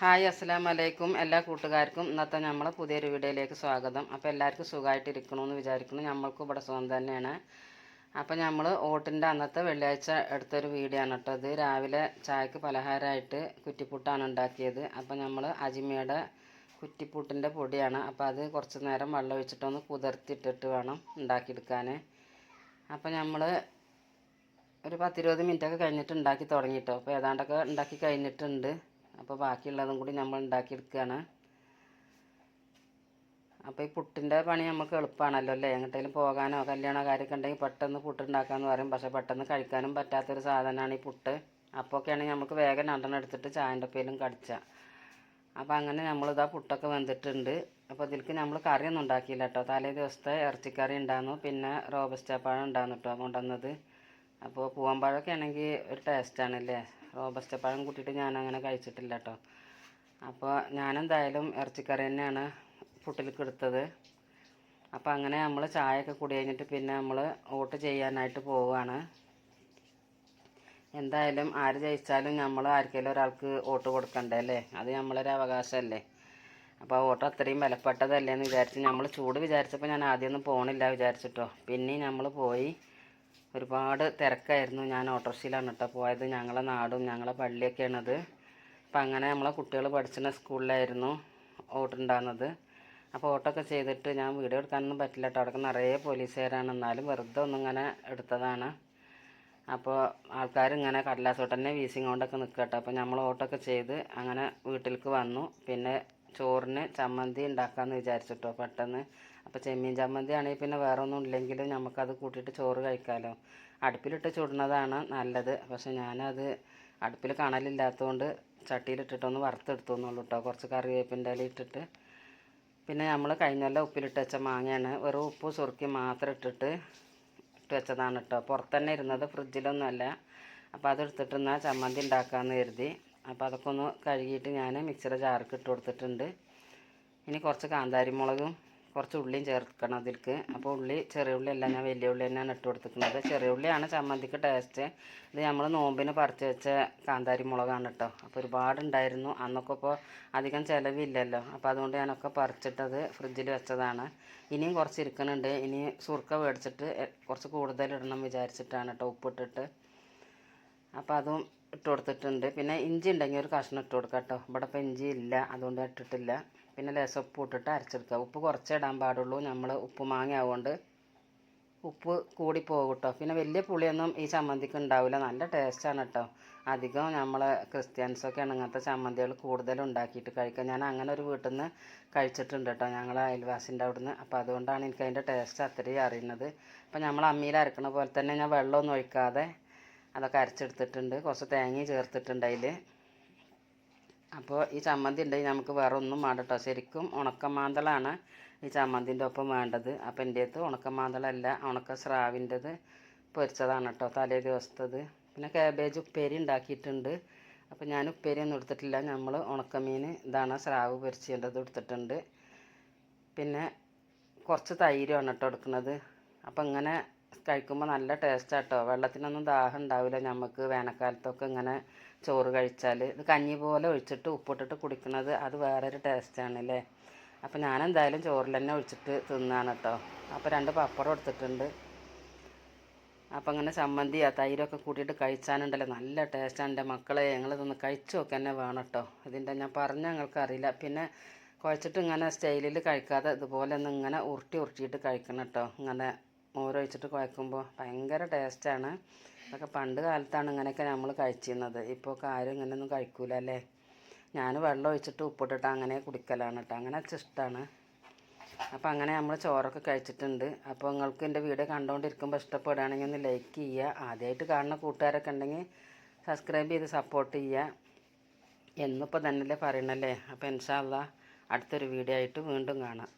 Hi അസ്സലാം വലൈക്കും എല്ലാ കൂട്ടുകാർക്കും ഇന്നത്തെ നമ്മളെ പുതിയൊരു വീഡിയോയിലേക്ക് സ്വാഗതം. അപ്പോൾ എല്ലാവർക്കും സുഖമായിട്ടിരിക്കണമെന്ന് വിചാരിക്കുന്നു. നമ്മൾക്കും ഇവിടെ സുഖം തന്നെയാണ്. അപ്പോൾ നമ്മൾ ഓട്ടിന്റെ അന്നത്തെ വെള്ളിയാഴ്ച എടുത്തൊരു വീഡിയോ ആണ് കേട്ടോ. ഇത് രാവിലെ ചായക്ക് പലഹാരമായിട്ട് കുറ്റിപ്പുട്ടാണ് ഉണ്ടാക്കിയത്. അപ്പോൾ നമ്മൾ അജിമയുടെ കുറ്റിപ്പുട്ടിന്റെ പൊടിയാണ്. അപ്പോൾ അത് കുറച്ച് നേരം വെള്ളം ഒഴിച്ചിട്ടൊന്ന് കുതിർത്തിട്ടിട്ട് വേണം ഉണ്ടാക്കിയെടുക്കാൻ അപ്പോൾ നമ്മൾ ഒരു പത്തിരുപത് മിനിറ്റൊക്കെ കഴിഞ്ഞിട്ട് ഉണ്ടാക്കി തുടങ്ങിയിട്ടോ അപ്പോൾ ഏതാണ്ടൊക്കെ ഉണ്ടാക്കി കഴിഞ്ഞിട്ടുണ്ട്. അപ്പോൾ ബാക്കിയുള്ളതും കൂടി നമ്മൾ ഉണ്ടാക്കിയെടുക്കുകയാണ്. അപ്പോൾ ഈ പുട്ടിന്റെ പണി നമുക്ക് എളുപ്പമാണല്ലോ അല്ലേ? എങ്ങോട്ടേലും പോകാനോ കല്യാണോ കാര്യമൊക്കെ ഉണ്ടെങ്കിൽ പെട്ടെന്ന് പുട്ടുണ്ടാക്കാമെന്ന് പറയും. പക്ഷേ പെട്ടെന്ന് കഴിക്കാനും പറ്റാത്തൊരു സാധനമാണ് ഈ പുട്ട്. അപ്പോഴൊക്കെയാണെങ്കിൽ നമുക്ക് വേഗം രണ്ടെണ്ണം എടുത്തിട്ട് ചായന്റെ പേലും കടിച്ച. അപ്പോൾ അങ്ങനെ നമ്മളിതാ പുട്ടൊക്കെ വെന്തിട്ടുണ്ട്. അപ്പോൾ ഇതിലേക്ക് നമ്മൾ കറിയൊന്നും ഉണ്ടാക്കിയില്ല കേട്ടോ. തലേ ദിവസത്തെ ഇറച്ചിക്കറി ഉണ്ടായിരുന്നു പിന്നെ റോബസ്റ്റ പഴം ഉണ്ടായിരുന്നു കേട്ടോ കൊണ്ടുവന്നത്. അപ്പോൾ പൂവമ്പഴമൊക്കെ ആണെങ്കിൽ ഒരു ടേസ്റ്റാണ് അല്ലേ റോബസ്റ്റ പഴം കൂട്ടിയിട്ട് ഞാൻ അങ്ങനെ കഴിച്ചിട്ടില്ല കേട്ടോ അപ്പോൾ ഞാനെന്തായാലും ഇറച്ചിക്കറി തന്നെയാണ് പുട്ടിലേക്ക് എടുത്തത്. അപ്പോൾ അങ്ങനെ നമ്മൾ ചായയൊക്കെ കുടി കഴിഞ്ഞിട്ട് പിന്നെ നമ്മൾ വോട്ട് ചെയ്യാനായിട്ട് പോവുകയാണ് എന്തായാലും ആര് ജയിച്ചാലും നമ്മൾ ആർക്കെങ്കിലും ഒരാൾക്ക് വോട്ട് കൊടുക്കണ്ടേ അല്ലേ? അത് നമ്മളൊരു അവകാശമല്ലേ അപ്പോൾ ആ വോട്ട് അത്രയും വിലപ്പെട്ടതല്ലേ എന്ന് വിചാരിച്ച് നമ്മൾ ചൂട് വിചാരിച്ചപ്പോൾ ഞാൻ ആദ്യമൊന്നും പോകണില്ല വിചാരിച്ചിട്ടോ. പിന്നെയും നമ്മൾ പോയി ഒരുപാട് തിരക്കായിരുന്നു. ഞാൻ ഓട്ടോറിക്ഷയിലാണ് കേട്ടോ പോയത്. ഞങ്ങളെ നാടും ഞങ്ങളെ പള്ളിയൊക്കെയാണത്. അപ്പം അങ്ങനെ നമ്മളെ കുട്ടികൾ പഠിച്ചിരുന്ന സ്കൂളിലായിരുന്നു ഓട്ടുണ്ടാകുന്നത് അപ്പോൾ ഓട്ടൊക്കെ ചെയ്തിട്ട് ഞാൻ വീഡിയോ എടുക്കാനൊന്നും പറ്റില്ല കേട്ടോ. അവിടെ നിറയെ പോലീസുകാരാണ്. എന്നാലും വെറുതെ ഒന്നും ഇങ്ങനെ എടുത്തതാണ്. അപ്പോൾ ആൾക്കാർ ഇങ്ങനെ കടലാസോട്ട് തന്നെ വീസിങ് കൊണ്ടൊക്കെ കേട്ടോ അപ്പോൾ നമ്മൾ ഓട്ടൊക്കെ ചെയ്ത് അങ്ങനെ വീട്ടിലേക്ക് വന്നു. പിന്നെ ചോറിന് ചമ്മന്തി ഉണ്ടാക്കാമെന്ന് വിചാരിച്ചിട്ടോ. പെട്ടെന്ന് അപ്പോൾ ചെമ്മീൻ ചമ്മന്തി ആണെങ്കിൽ പിന്നെ വേറെ ഒന്നും ഇല്ലെങ്കിലും നമുക്കത് കൂട്ടിയിട്ട് ചോറ് കഴിക്കാമല്ലോ അടുപ്പിലിട്ട് ചുടുന്നതാണ് നല്ലത്. പക്ഷെ ഞാനത് അടുപ്പിൽ കണലില്ലാത്തതുകൊണ്ട് ചട്ടിയിലിട്ടിട്ടൊന്ന് വറുത്തെടുത്തു എന്നുള്ളൂ കേട്ടോ കുറച്ച് കറിവേപ്പിന്റെ ഇല ഇട്ടിട്ട്. പിന്നെ നമ്മൾ കഴിഞ്ഞല്ല ഉപ്പിലിട്ട് വെച്ച മാങ്ങയാണ്. വെറും ഉപ്പ് സുറുക്കി മാത്രം ഇട്ടിട്ട് ഇട്ട് വെച്ചതാണ് കേട്ടോ പുറത്തുതന്നെ ഇരുന്നത് ഫ്രിഡ്ജിലൊന്നുമല്ല അപ്പോൾ അതെടുത്തിട്ട് എന്നാൽ ചമ്മന്തി ഉണ്ടാക്കാമെന്ന് കരുതി. അപ്പോൾ അതൊക്കെ ഒന്ന് കഴുകിയിട്ട് ഞാൻ മിക്സിയുടെ ജാർക്ക് ഇട്ട് കൊടുത്തിട്ടുണ്ട്. ഇനി കുറച്ച് കാന്താരി മുളകും കുറച്ച് ഉള്ളിയും ചേർക്കണം അതിലേക്ക് അപ്പോൾ ഉള്ളി ചെറിയ ഉള്ളി അല്ല ഞാൻ വലിയ ഉള്ളി തന്നെയാണ് ഇട്ട് കൊടുത്തിരിക്കുന്നത്. ചെറിയ ഉള്ളിയാണ് ചമ്മന്തിക്ക് ടേസ്റ്റ് ഇത് നമ്മൾ നോമ്പിന് പറിച്ച് വെച്ച കാന്താരി മുളകാണ് കേട്ടോ അപ്പോൾ ഒരുപാടുണ്ടായിരുന്നു അന്നൊക്കെ ഇപ്പോൾ അധികം ചിലവില്ലല്ലോ. അപ്പോൾ അതുകൊണ്ട് ഞാനൊക്കെ പറിച്ചിട്ടത് ഫ്രിഡ്ജിൽ വെച്ചതാണ്. ഇനിയും കുറച്ച് ഇരിക്കുന്നുണ്ട് ഇനി സുർക്ക മേടിച്ചിട്ട് കുറച്ച് കൂടുതൽ ഇടണം വിചാരിച്ചിട്ടാണ് കേട്ടോ ഉപ്പിട്ടിട്ട്. അപ്പോൾ അതും ഇട്ട് കൊടുത്തിട്ടുണ്ട്. പിന്നെ ഇഞ്ചി ഉണ്ടെങ്കിൽ ഒരു കഷ്ണം ഇട്ട് കൊടുക്കാം കേട്ടോ ഇവിടെ ഇപ്പോൾ ഇഞ്ചി ഇല്ല അതുകൊണ്ട് ഇട്ടിട്ടില്ല. പിന്നെ ലേശം ഉപ്പ് ഇട്ടിട്ട് അരച്ചെടുക്കുക. ഉപ്പ് കുറച്ചേ ഇടാൻ പാടുള്ളൂ. നമ്മൾ ഉപ്പ് മാങ്ങ ആവുകൊണ്ട് ഉപ്പ് കൂടി പോകും കേട്ടോ പിന്നെ വലിയ പുളിയൊന്നും ഈ ചമ്മന്തിക്ക് ഉണ്ടാവില്ല. നല്ല ടേസ്റ്റാണ് കേട്ടോ അധികം നമ്മൾ ക്രിസ്ത്യൻസൊക്കെയാണ് ഇങ്ങനത്തെ ചമ്മന്തികൾ കൂടുതലും ഉണ്ടാക്കിയിട്ട് കഴിക്കുക. ഞാൻ അങ്ങനെ ഒരു വീട്ടിൽ നിന്ന് കഴിച്ചിട്ടുണ്ട് കേട്ടോ ഞങ്ങൾ അയൽവാസിന്റെ അവിടുന്ന്. അപ്പോൾ അതുകൊണ്ടാണ് എനിക്ക് അതിന്റെ ടേസ്റ്റ് അത്രയും അറിയുന്നത്. അപ്പോൾ നമ്മൾ അമ്മിയിൽ അരക്കണ പോലെ തന്നെ ഞാൻ വെള്ളമൊന്നും ഒഴിക്കാതെ അതൊക്കെ അരച്ചെടുത്തിട്ടുണ്ട്. കുറച്ച് തേങ്ങയും ചേർത്തിട്ടുണ്ട് അതിൽ അപ്പോൾ ഈ ചമ്മന്തി ഉണ്ടെങ്കിൽ നമുക്ക് വേറെ ഒന്നും വേണ്ട കേട്ടോ ശരിക്കും ഉണക്കമാന്തളാണ് ഈ ചമ്മന്തിന്റെ ഒപ്പം വേണ്ടത്. അപ്പോൾ എന്റെ അടുത്ത് ഉണക്കമാന്തളല്ല ഉണക്ക സ്രാവിന്റെത് പൊരിച്ചതാണ് കേട്ടോ തലേ ദിവസത്തത്. പിന്നെ കാബേജ് ഉപ്പേരി ഉണ്ടാക്കിയിട്ടുണ്ട്. അപ്പോൾ ഞാൻ ഉപ്പേരി ഒന്നും എടുത്തിട്ടില്ല. നമ്മൾ ഉണക്കമീൻ ഇതാണ് സ്രാവ് പൊരിച്ചേണ്ടത് എടുത്തിട്ടുണ്ട്. പിന്നെ കുറച്ച് തൈരാണ് കേട്ടോ എടുക്കുന്നത്. അപ്പോൾ ഇങ്ങനെ കഴിക്കുമ്പോൾ നല്ല ടേസ്റ്റ് കേട്ടോ വെള്ളത്തിനൊന്നും ദാഹം ഉണ്ടാവില്ല. നമുക്ക് വേനൽക്കാലത്തൊക്കെ ഇങ്ങനെ ചോറ് കഴിച്ചാൽ ഇത് കഞ്ഞി പോലെ ഒഴിച്ചിട്ട് ഉപ്പിട്ടിട്ട് കുടിക്കുന്നത് അത് വേറൊരു ടേസ്റ്റാണ് അല്ലേ അപ്പോൾ ഞാൻ എന്തായാലും ചോറിൽ തന്നെ ഒഴിച്ചിട്ട് തിന്നാണ് കേട്ടോ അപ്പോൾ രണ്ട് പപ്പടം എടുത്തിട്ടുണ്ട്. അപ്പോൾ അങ്ങനെ ചമ്മന്തി ആ തൈരൊക്കെ കൂട്ടിയിട്ട് കഴിച്ചാനുണ്ടല്ലോ. നല്ല ടേസ്റ്റാണ് എന്റെ മക്കളെ. ഞങ്ങളിതൊന്ന് കഴിച്ചു നോക്കുക തന്നെ വേണം കേട്ടോ ഇതിന്റെ ഞാൻ പറഞ്ഞ ഞങ്ങൾക്ക് അറിയില്ല. പിന്നെ കുഴച്ചിട്ട് ഇങ്ങനെ സ്റ്റൈലിൽ കഴിക്കാതെ ഇതുപോലെ ഒന്ന് ഇങ്ങനെ ഉരുട്ടി ഉരുട്ടിയിട്ട് കഴിക്കണം കേട്ടോ ഇങ്ങനെ മോരൊഴിച്ചിട്ട് കുഴക്കുമ്പോൾ ഭയങ്കര ടേസ്റ്റാണ് അതൊക്കെ പണ്ട് കാലത്താണ് ഇങ്ങനെയൊക്കെ നമ്മൾ കഴിച്ചിരുന്നത്. ഇപ്പോൾ ഒക്കെ ആരും ഇങ്ങനെയൊന്നും കഴിക്കൂല അല്ലേ? ഞാൻ വെള്ളം ഒഴിച്ചിട്ട് ഉപ്പിട്ടിട്ട് അങ്ങനെ കുടിക്കലാണ് കേട്ടോ അങ്ങനെ ഇഷ്ടമാണ് അപ്പോൾ അങ്ങനെ നമ്മൾ ചോറൊക്കെ കഴിച്ചിട്ടുണ്ട്. അപ്പോൾ നിങ്ങൾക്ക് എന്റെ വീഡിയോ കണ്ടുകൊണ്ടിരിക്കുമ്പോൾ ഇഷ്ടപ്പെടുകയാണെങ്കിൽ ഒന്ന് ലൈക്ക് ചെയ്യുക. ആദ്യമായിട്ട് കാണുന്ന കൂട്ടുകാരൊക്കെ ഉണ്ടെങ്കിൽ സബ്സ്ക്രൈബ് ചെയ്ത് സപ്പോർട്ട് ചെയ്യുക. എന്നിപ്പോൾ തന്നെയല്ലേ പറയണല്ലേ? അപ്പോൾ ഇൻഷാല്ല അടുത്തൊരു വീഡിയോ ആയിട്ട് വീണ്ടും കാണാം.